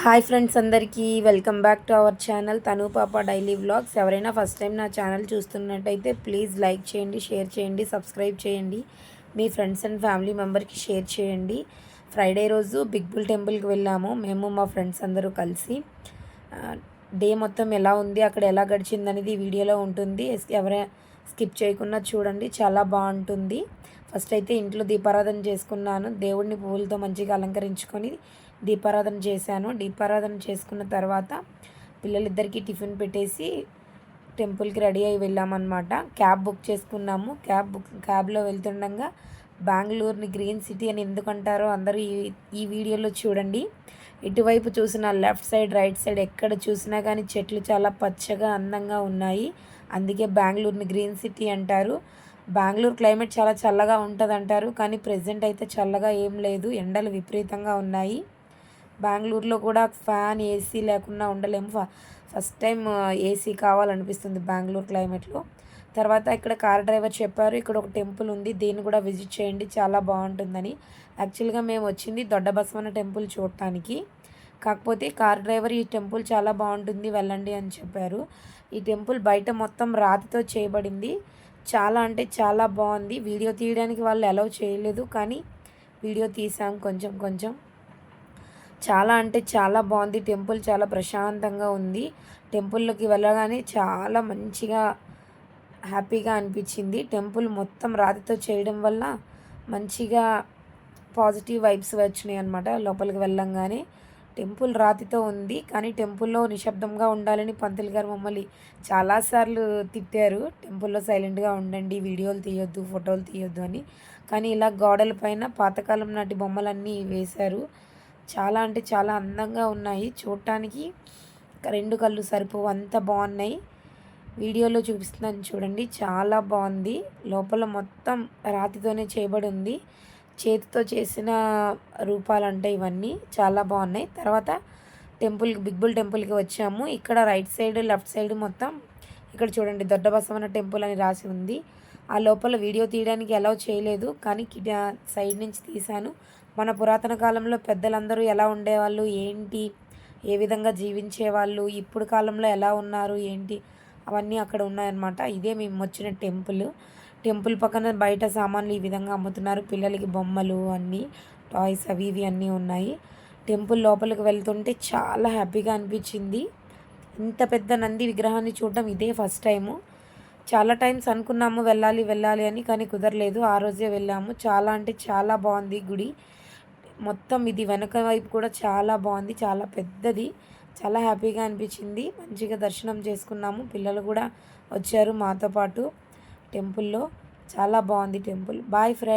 Hi friends అందరికీ welcome back to our channel తను పాప డైలీ వ్లాగ్స్. ఎవరైనా ఫస్ట్ టైం నా ఛానల్ చూస్తున్నట్టయితే ప్లీజ్ లైక్ చేయండి షేర్ చేయండి సబ్స్క్రైబ్ చేయండి. మీ ఫ్రెండ్స్ అండ్ ఫ్యామిలీ మెంబర్కి షేర్ చేయండి. ఫ్రైడే రోజు బిగ్ బుల్ టెంపుల్కి వెళ్ళాము మేము మా ఫ్రెండ్స్ అందరూ కలిసి. డే మొత్తం ఎలా ఉంది అక్కడ ఎలా గడిచింది అనేది వీడియోలో ఉంటుంది. ఎవరైనా స్కిప్ చేయకుండా చూడండి చాలా బాగుంటుంది. ఫస్ట్ అయితే ఇంట్లో దీపారాధన చేసుకున్నాను దేవుడిని పువ్వులతో మంచిగా అలంకరించుకొని దీపారాధన చేశాను. దీపారాధన చేసుకున్న తర్వాత పిల్లలిద్దరికీ టిఫిన్ పెట్టేసి టెంపుల్కి రెడీ అయ్యి వెళ్ళామన్నమాట. క్యాబ్ బుక్ చేసుకున్నాము. క్యాబ్ బుక్ క్యాబ్లో వెళ్తుండగా బెంగళూరుని గ్రీన్ సిటీ అని ఎందుకంటారో అందరూ ఈ ఈ వీడియోలో చూడండి. ఇటువైపు చూసిన లెఫ్ట్ సైడ్ రైట్ సైడ్ ఎక్కడ చూసినా కానీ చెట్లు చాలా పచ్చగా అందంగా ఉన్నాయి. అందుకే బెంగళూరుని గ్రీన్ సిటీ అంటారు. బెంగళూరు క్లైమేట్ చాలా చల్లగా ఉంటుంది అంటారు కానీ ప్రజెంట్ అయితే చల్లగా ఏం లేదు. ఎండలు విపరీతంగా ఉన్నాయి. బెంగళూరులో కూడా ఫ్యాన్ ఏసీ లేకుండా ఉండలేము. ఫస్ట్ టైం ఏసీ కావాలనిపిస్తుంది బెంగళూరు క్లైమేట్లో. తర్వాత ఇక్కడ కార్ డ్రైవర్ చెప్పారు ఇక్కడ ఒక టెంపుల్ ఉంది దీన్ని కూడా విజిట్ చేయండి చాలా బాగుంటుందని. యాక్చువల్గా మేము వచ్చింది దొడ్డ బసవన టెంపుల్ చూడటానికి. కాకపోతే కార్ డ్రైవర్ ఈ టెంపుల్ చాలా బాగుంటుంది వెళ్ళండి అని చెప్పారు. ఈ టెంపుల్ బయట మొత్తం రాతితో చేయబడింది. చాలా అంటే చాలా బాగుంది. వీడియో తీయడానికి వాళ్ళు అలౌ చేయలేదు కానీ వీడియో తీసాం కొంచెం కొంచెం. చాలా అంటే చాలా బాగుంది. టెంపుల్ చాలా ప్రశాంతంగా ఉంది. టెంపుల్లోకి వెళ్ళగానే చాలా మంచిగా హ్యాపీగా అనిపించింది. టెంపుల్ మొత్తం రాతితో చేయడం వల్ల మంచిగా పాజిటివ్ వైబ్స్ వచ్చినాయి అనమాట లోపలికి వెళ్ళంగానే. టెంపుల్ రాతితో ఉంది కానీ టెంపుల్లో నిశ్శబ్దంగా ఉండాలని పంతులు గారు మమ్మల్ని చాలాసార్లు తిట్టారు. టెంపుల్లో సైలెంట్గా ఉండండి వీడియోలు తీయొద్దు ఫోటోలు తీయొద్దు అని. కానీ ఇలా గోడల పైన పాతకాలం నాటి బొమ్మలన్నీ వేశారు. చాలా అంటే చాలా అందంగా ఉన్నాయి. చూడటానికి రెండు కళ్ళు సరిపోవు. అంత బాగున్నాయి. వీడియోలో చూపిస్తున్నాను చూడండి. చాలా బాగుంది. లోపల మొత్తం రాతితోనే చేయబడి ఉంది. చేతితో చేసిన రూపాలు అంటే ఇవన్నీ చాలా బాగున్నాయి. తర్వాత టెంపుల్ బిగ్ బుల్ టెంపుల్కి వచ్చాము. ఇక్కడ రైట్ సైడ్ లెఫ్ట్ సైడ్ మొత్తం ఇక్కడ చూడండి. దొడ్డ బసవన టెంపుల్ అని రాసి ఉంది. ఆ లోపల వీడియో తీయడానికి అలౌ చేయలేదు. కానీ సైడ్ నుంచి తీశాను. మన పురాతన కాలంలో పెద్దలందరూ ఎలా ఉండేవాళ్ళు? ఏంటి? ఏ విధంగా జీవించేవాళ్ళు? ఇప్పుడు కాలంలో ఎలా ఉన్నారు? ఏంటి? అవన్నీ అక్కడ ఉన్నాయన్నమాట. ఇదే మేము వచ్చిన టెంపుల్. టెంపుల్ పక్కన బయట సామాన్లు ఈ విధంగా అమ్ముతున్నారు. పిల్లలకి బొమ్మలు అన్నీ టాయ్స్ అవి ఇవి అన్నీ ఉన్నాయి. టెంపుల్ లోపలికి వెళ్తుంటే చాలా హ్యాపీగా అనిపించింది. ఇంత పెద్ద నంది విగ్రహాన్ని చూడడం ఇదే ఫస్ట్ టైము. చాలా టైమ్స్ అనుకున్నాము వెళ్ళాలి వెళ్ళాలి అని కానీ కుదరలేదు. ఆ రోజే వెళ్ళాము. చాలా అంటే చాలా బాగుంది గుడి. మొత్తం ఇది వెనక వైపు కూడా చాలా బాగుంది చాలా పెద్దది. చాలా హ్యాపీగా అనిపించింది. మంచిగా దర్శనం చేసుకున్నాము. పిల్లలు కూడా వచ్చారు మాతో పాటు టెంపుల్లో. చాలా బాగుంది టెంపుల్. Boy friend